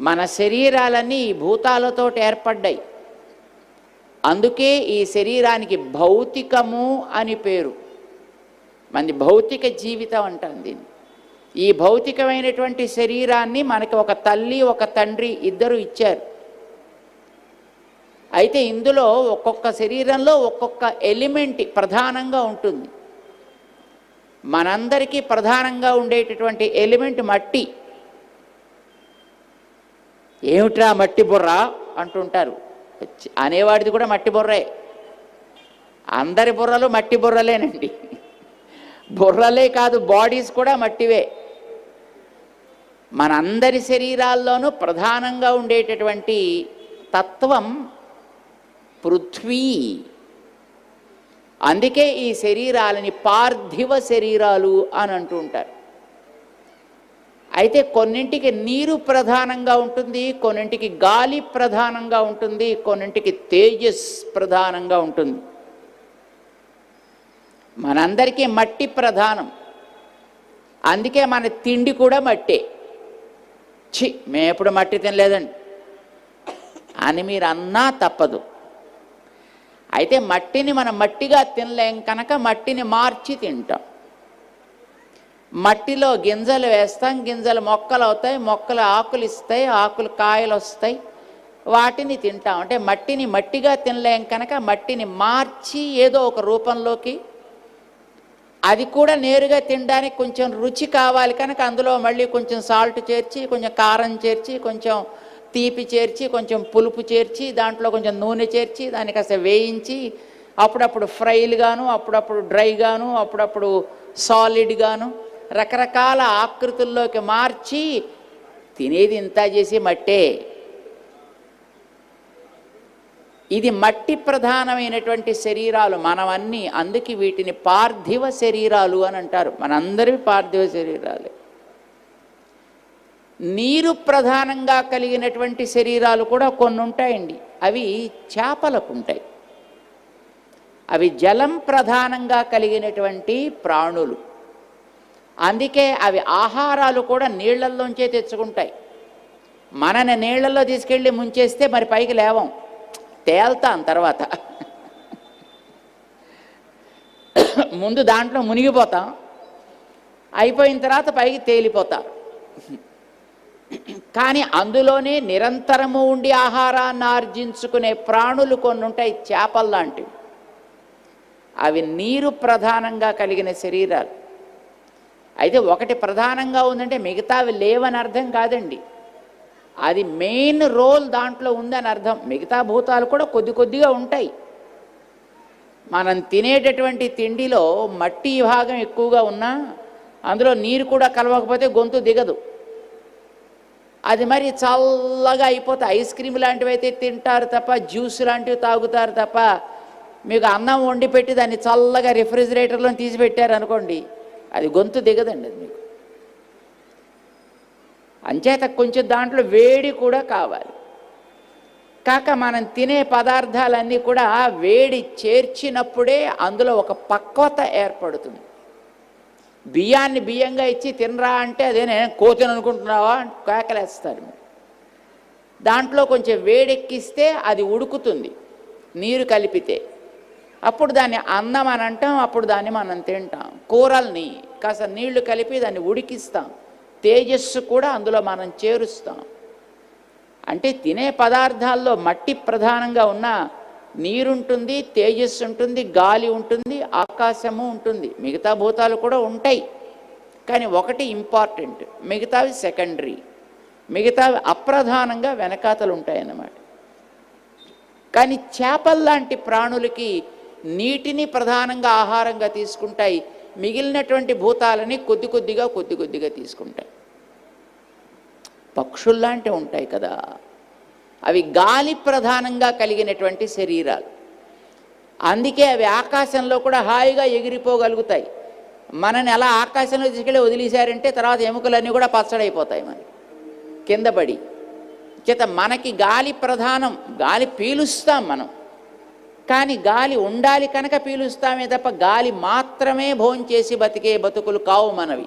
మన శరీరాలన్నీ ఈ భూతాలతో ఏర్పడ్డాయి. అందుకే ఈ శరీరానికి భౌతికము అని పేరు. మంది భౌతిక జీవితం అంటాం దీన్ని. ఈ భౌతికమైనటువంటి శరీరాన్ని మనకి ఒక తల్లి ఒక తండ్రి ఇద్దరు ఇచ్చారు. అయితే ఇందులో ఒక్కొక్క శరీరంలో ఒక్కొక్క ఎలిమెంట్ ప్రధానంగా ఉంటుంది. మనందరికీ ప్రధానంగా ఉండేటటువంటి ఎలిమెంట్ మట్టి. ఏమిట్రా మట్టి బుర్ర అంటుంటారు. అనేవాడిది కూడా మట్టి బుర్రే. అందరి బుర్రలు మట్టి బుర్రలేనండి. బుర్రలే కాదు బాడీస్ కూడా మట్టివే. మనందరి శరీరాల్లోనూ ప్రధానంగా ఉండేటటువంటి తత్వం పృథ్వీ. అందుకే ఈ శరీరాలని పార్థివ శరీరాలు అని అంటూ ఉంటారు అయితే కొన్నింటికి నీరు ప్రధానంగా ఉంటుంది కొన్నింటికి గాలి ప్రధానంగా ఉంటుంది కొన్నింటికి తేజస్ ప్రధానంగా ఉంటుంది. మనందరికీ మట్టి ప్రధానం. అందుకే మన తిండి కూడా మట్టే. చి మేము ఎప్పుడు మట్టి తినలేదండి. అని మీరు అన్నా తప్పదు. అయితే మట్టిని మనం మట్టిగా తినలేం కనుక మట్టిని మార్చి తింటాం. మట్టిలో గింజలు వేస్తాం గింజలు మొక్కలు అవుతాయి మొక్కలు ఆకులు ఇస్తాయి ఆకులు కాయలు వస్తాయి. వాటిని తింటాం. అంటే మట్టిని మట్టిగా తినలేం కనుక మట్టిని మార్చి ఏదో ఒక రూపంలోకి అది కూడా నేరుగా తినడానికి కొంచెం రుచి కావాలి కనుక అందులో మళ్ళీ కొంచెం సాల్ట్ చేర్చి కొంచెం కారం చేర్చి కొంచెం తీపి చేర్చి కొంచెం పులుపు చేర్చి దాంట్లో కొంచెం నూనె చేర్చి దాన్ని కాస్త వేయించి అప్పుడప్పుడు ఫ్రైలుగాను అప్పుడప్పుడు డ్రైగాను అప్పుడప్పుడు సాలిడ్గాను రకరకాల ఆకృతుల్లోకి మార్చి తినేది ఇంత చేసి మట్టే. ఇది మట్టి ప్రధానమైనటువంటి శరీరాలు మనవన్నీ అందుకే వీటిని పార్థివ శరీరాలు అని అంటారు. మనందరివి పార్థివ శరీరాలే. నీరు ప్రధానంగా కలిగినటువంటి శరీరాలు కూడా కొన్ని ఉంటాయండి అవి చేపలకు ఉంటాయి అవి జలం ప్రధానంగా కలిగినటువంటి ప్రాణులు. అందుకే అవి ఆహారాలు కూడా నీళ్ళల్లోంచే తెచ్చుకుంటాయి. మనని నీళ్ళలో తీసుకెళ్ళి ముంచేస్తే మరి పైకి లేవం. తేల్తాం తర్వాత. ముందు దాంట్లో మునిగిపోతాం. అయిపోయిన తర్వాత పైకి తేలిపోతాం. కానీ అందులోనే నిరంతరము ఉండి ఆహారాన్ని ఆర్జించుకునే ప్రాణులు కొన్ని ఉంటాయి చేపల్లాంటివి. అవి నీరు ప్రధానంగా కలిగిన శరీరాలు. అయితే ఒకటి ప్రధానంగా ఉందంటే మిగతావి లేవని అర్థం కాదండి. అది మెయిన్ రోల్ దాంట్లో ఉందని అర్థం. మిగతా భూతాలు కూడా కొద్ది కొద్దిగా ఉంటాయి. మనం తినేటటువంటి తిండిలో మట్టి భాగం ఎక్కువగా ఉన్నా అందులో నీరు కూడా కలవకపోతే గొంతు దిగదు. అది మరి చల్లగా అయిపోతే ఐస్ క్రీమ్ లాంటివి అయితే తింటారు తప్ప జ్యూస్ లాంటివి తాగుతారు తప్ప మీకు అన్నం వండి పెట్టి దాన్ని చల్లగా రిఫ్రిజిరేటర్లో తీసి పెట్టారు అనుకోండి అది గొంతు దిగదండి అది మీకు. అంచేత కొంచెం దాంట్లో వేడి కూడా కావాలి. కాక మనం తినే పదార్థాలన్నీ కూడా వేడి చేర్చినప్పుడే అందులో ఒక పక్వత ఏర్పడుతుంది. బియ్యాన్ని బియ్యంగా ఇచ్చి తినరా అంటే అదే నేను కోతిని అనుకుంటున్నావా కేకలేస్తారు దాంట్లో కొంచెం వేడెక్కిస్తే అది ఉడుకుతుంది నీరు కలిపితే. అప్పుడు దాన్ని అన్నం అని అంటాం అప్పుడు దాన్ని మనం తింటాం. కూరల్ని కాస్త నీళ్ళు కలిపి దాన్ని ఉడికిస్తాం. తేజస్సు కూడా అందులో మనం చేరుస్తాం. అంటే తినే పదార్థాల్లో మట్టి ప్రధానంగా ఉన్న నీరుంటుంది తేజస్సు ఉంటుంది గాలి ఉంటుంది ఆకాశము ఉంటుంది. మిగతా భూతాలు కూడా ఉంటాయి. కానీ ఒకటి ఇంపార్టెంట్ మిగతావి సెకండరీ. మిగతావి అప్రధానంగా వెనకాతలు ఉంటాయన్నమాట. కానీ చేపల్లాంటి ప్రాణులకి నీటిని ప్రధానంగా ఆహారంగా తీసుకుంటాయి. మిగిలినటువంటి భూతాలని కొద్ది కొద్దిగా కొద్ది కొద్దిగా తీసుకుంటాయి. పక్షుల్లాంటివి ఉంటాయి కదా. అవి గాలి ప్రధానంగా కలిగినటువంటి శరీరాలు. అందుకే అవి ఆకాశంలో కూడా హాయిగా ఎగిరిపోగలుగుతాయి. మనని ఎలా ఆకాశంలో తీసుకెళ్ళి వదిలేశారంటే తర్వాత ఎముకలన్నీ కూడా పచ్చడైపోతాయి మనకి. కింద పడి. చేత మనకి గాలి ప్రధానం గాలి పీలుస్తాం మనం. కానీ గాలి ఉండాలి కనుక పీలుస్తామే తప్ప గాలి మాత్రమే భోంచేసి బతికే బతుకులు కావు మనవి.